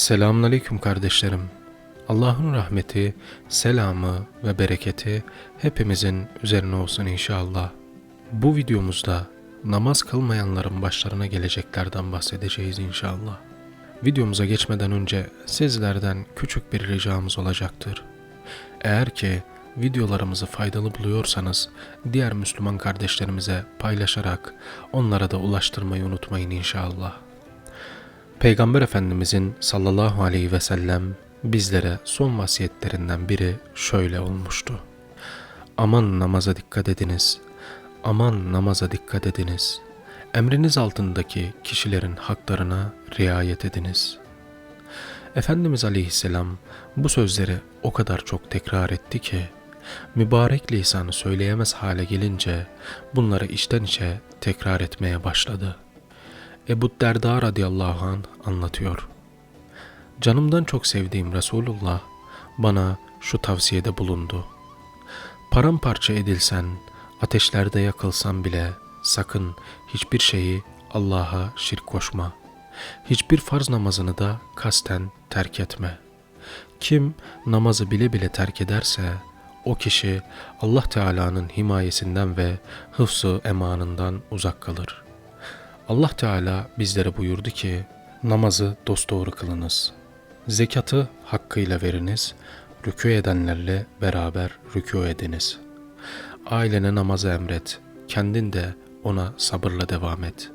Selamun Aleyküm kardeşlerim. Allah'ın rahmeti, selamı ve bereketi hepimizin üzerine olsun inşallah. Bu videomuzda namaz kılmayanların başlarına geleceklerden bahsedeceğiz inşallah. Videomuza geçmeden önce sizlerden küçük bir ricamız olacaktır. Eğer ki videolarımızı faydalı buluyorsanız diğer Müslüman kardeşlerimize paylaşarak onlara da ulaştırmayı unutmayın inşallah. Peygamber Efendimizin sallallahu aleyhi ve sellem bizlere son vasiyetlerinden biri şöyle olmuştu. Aman namaza dikkat ediniz. Aman namaza dikkat ediniz. Emriniz altındaki kişilerin haklarına riayet ediniz. Efendimiz Aleyhisselam bu sözleri o kadar çok tekrar etti ki mübarek lisanı söyleyemez hale gelince bunları içten içe tekrar etmeye başladı.'' Ebu Derda radıyallahu an anlatıyor. Canımdan çok sevdiğim Resulullah bana şu tavsiyede bulundu. Paramparça edilsen, ateşlerde yakılsan bile sakın hiçbir şeyi Allah'a şirk koşma. Hiçbir farz namazını da kasten terk etme. Kim namazı bile bile terk ederse o kişi Allah Teala'nın himayesinden ve hıfzı emanından uzak kalır.'' Allah Teala bizlere buyurdu ki namazı dosdoğru kılınız. Zekatı hakkıyla veriniz, rükû edenlerle beraber rükû ediniz. Ailene namazı emret, kendin de ona sabırla devam et.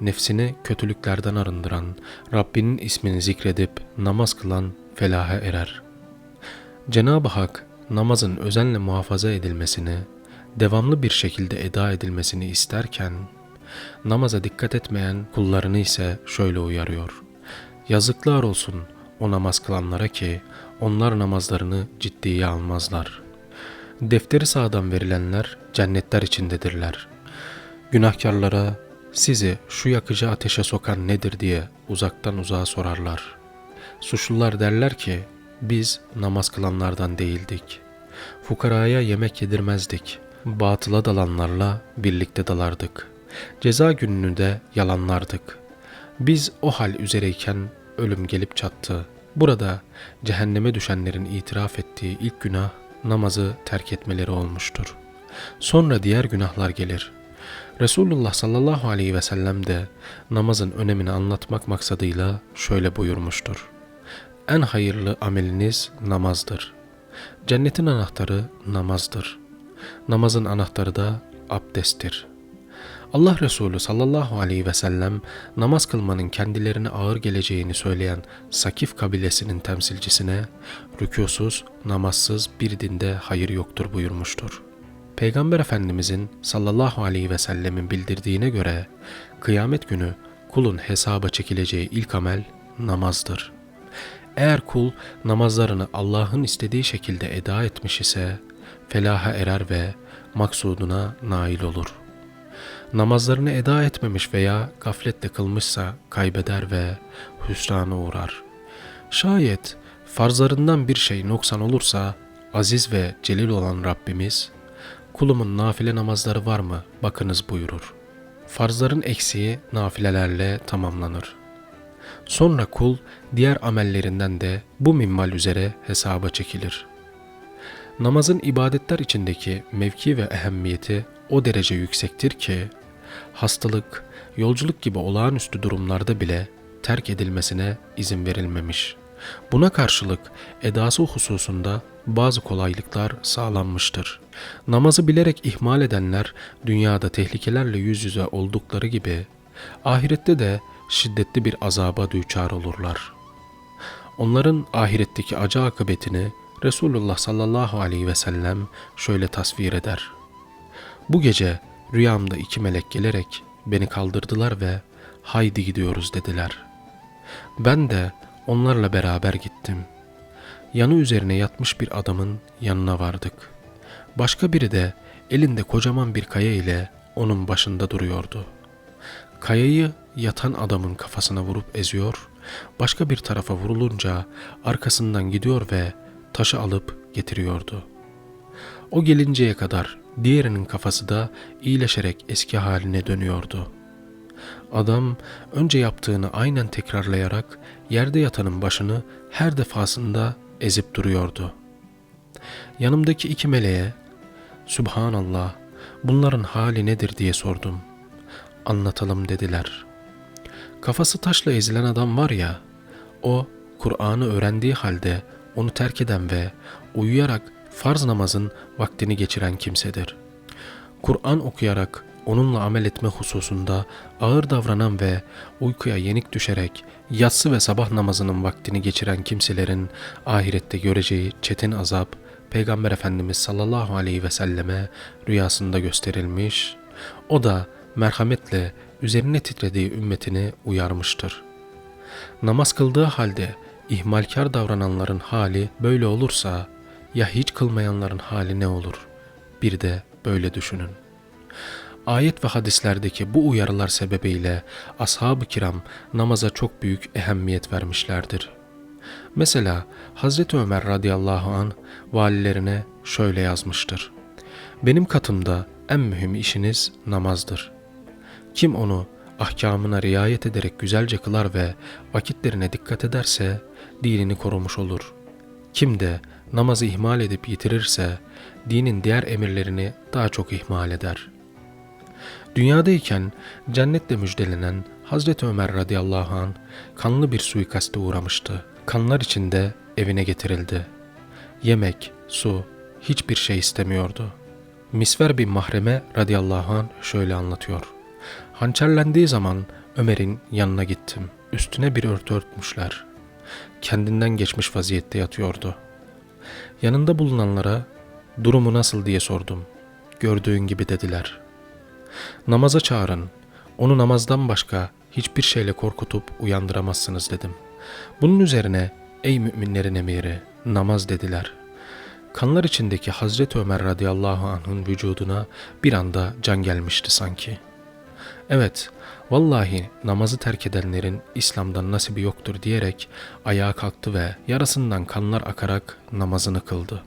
Nefsini kötülüklerden arındıran, Rabbinin ismini zikredip namaz kılan felaha erer. Cenab-ı Hak namazın özenle muhafaza edilmesini, devamlı bir şekilde eda edilmesini isterken, Namaza dikkat etmeyen kullarını ise şöyle uyarıyor. Yazıklar olsun o namaz kılanlara ki onlar namazlarını ciddiye almazlar. Defteri sağdan verilenler cennetler içindedirler. Günahkarlara sizi şu yakıcı ateşe sokan nedir diye uzaktan uzağa sorarlar. Suçlular derler ki biz namaz kılanlardan değildik. Fukaraya yemek yedirmezdik. Batıla dalanlarla birlikte dalardık.'' Ceza gününü de yalanlardık. Biz o hal üzereyken ölüm gelip çattı. Burada cehenneme düşenlerin itiraf ettiği ilk günah namazı terk etmeleri olmuştur. Sonra diğer günahlar gelir. Resulullah sallallahu aleyhi ve sellem de namazın önemini anlatmak maksadıyla şöyle buyurmuştur. En hayırlı ameliniz namazdır. Cennetin anahtarı namazdır. Namazın anahtarı da abdesttir.'' Allah Resulü sallallahu aleyhi ve sellem namaz kılmanın kendilerine ağır geleceğini söyleyen Sakif kabilesinin temsilcisine rükûsuz, namazsız bir dinde hayır yoktur buyurmuştur. Peygamber Efendimizin sallallahu aleyhi ve sellemin bildirdiğine göre kıyamet günü kulun hesaba çekileceği ilk amel namazdır. Eğer kul namazlarını Allah'ın istediği şekilde eda etmiş ise felaha erer ve maksuduna nail olur.'' Namazlarını eda etmemiş veya gafletle kılmışsa kaybeder ve hüsrana uğrar. Şayet farzlarından bir şey noksan olursa aziz ve celil olan Rabbimiz, kulumun nafile namazları var mı bakınız buyurur. Farzların eksiği nafilelerle tamamlanır. Sonra kul diğer amellerinden de bu minval üzere hesaba çekilir. Namazın ibadetler içindeki mevki ve ehemmiyeti o derece yüksektir ki hastalık, yolculuk gibi olağanüstü durumlarda bile terk edilmesine izin verilmemiş. Buna karşılık edası hususunda bazı kolaylıklar sağlanmıştır. Namazı bilerek ihmal edenler dünyada tehlikelerle yüz yüze oldukları gibi ahirette de şiddetli bir azaba düçar olurlar. Onların ahiretteki acı akıbetini Resulullah sallallahu aleyhi ve sellem şöyle tasvir eder. Bu gece rüyamda iki melek gelerek beni kaldırdılar ve haydi gidiyoruz dediler. Ben de onlarla beraber gittim. Yanı üzerine yatmış bir adamın yanına vardık. Başka biri de elinde kocaman bir kaya ile onun başında duruyordu. Kayayı yatan adamın kafasına vurup eziyor, başka bir tarafa vurulunca arkasından gidiyor ve taşı alıp getiriyordu. O gelinceye kadar diğerinin kafası da iyileşerek eski haline dönüyordu. Adam önce yaptığını aynen tekrarlayarak yerde yatanın başını her defasında ezip duruyordu. Yanımdaki iki meleğe Subhanallah bunların hali nedir diye sordum. Anlatalım dediler. Kafası taşla ezilen adam var ya, o Kur'an'ı öğrendiği halde onu terk eden ve uyuyarak farz namazın vaktini geçiren kimsedir. Kur'an okuyarak onunla amel etme hususunda ağır davranan ve uykuya yenik düşerek yatsı ve sabah namazının vaktini geçiren kimselerin ahirette göreceği çetin azap Peygamber Efendimiz sallallahu aleyhi ve selleme rüyasında gösterilmiş. O da merhametle üzerine titrediği ümmetini uyarmıştır. Namaz kıldığı halde ihmalkar davrananların hali böyle olursa ya hiç kılmayanların hali ne olur? Bir de böyle düşünün. Ayet ve hadislerdeki bu uyarılar sebebiyle ashab-ı kiram namaza çok büyük ehemmiyet vermişlerdir. Mesela Hazreti Ömer radıyallahu an valilerine şöyle yazmıştır. Benim katımda en mühim işiniz namazdır. Kim onu ahkamına riayet ederek güzelce kılar ve vakitlerine dikkat ederse dinini korumuş olur. Kim de namazı ihmal edip yitirirse dinin diğer emirlerini daha çok ihmal eder. Dünyadayken cennetle müjdelenen Hazreti Ömer radıyallahu an kanlı bir suikaste uğramıştı. Kanlar içinde evine getirildi. Yemek, su, hiçbir şey istemiyordu. Misver bin Mahreme radıyallahu an şöyle anlatıyor. Hançerlendiği zaman Ömer'in yanına gittim. Üstüne bir örtü örtmüşler. Kendinden geçmiş vaziyette yatıyordu. Yanında bulunanlara durumu nasıl diye sordum. Gördüğün gibi dediler. Namaza çağırın. Onu namazdan başka hiçbir şeyle korkutup uyandıramazsınız dedim. Bunun üzerine ey müminlerin emiri namaz dediler. Kanlar içindeki Hazreti Ömer radıyallahu anh'ın vücuduna bir anda can gelmişti sanki. Evet, vallahi namazı terk edenlerin İslam'dan nasibi yoktur diyerek ayağa kalktı ve yarasından kanlar akarak namazını kıldı.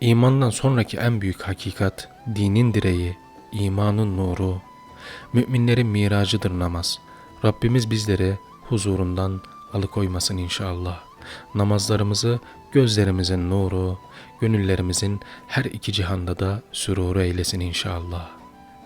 İmandan sonraki en büyük hakikat dinin direği, imanın nuru, müminlerin miracıdır namaz. Rabbimiz bizleri huzurundan alıkoymasın inşallah. Namazlarımızı gözlerimizin nuru, gönüllerimizin her iki cihanda da süruru eylesin inşallah.